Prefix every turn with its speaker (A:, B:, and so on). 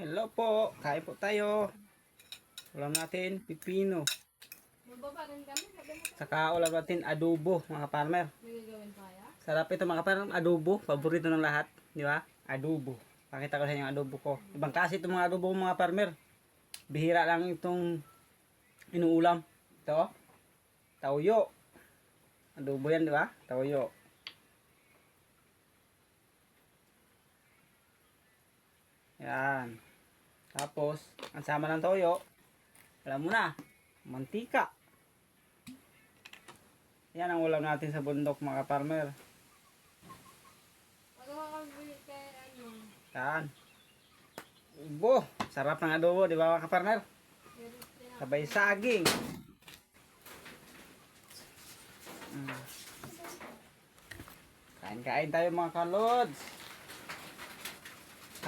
A: Hello po, kain po tayo. Ulam natin, pipino. Saka ulam natin, adobo, mga farmer. Sarap ito mga farmer, adobo. Paborito ng lahat, di ba? Adobo. Pakita ko sa inyo adobo ko. Ibang klase itong mga adobo mga farmer. Bihira lang itong inuulam. Ito, tauyo. Adobo yan, di ba? Tauyo. Yan. Tapos, ang sama ng toyo, alam mo na, mantika. Yan ang ulam natin sa bundok mga farmer. Yan. Ubo, sarap ng adobo, di ba mga farmer? Sabay saging. Mm. Kain-kain tayo mga kalods.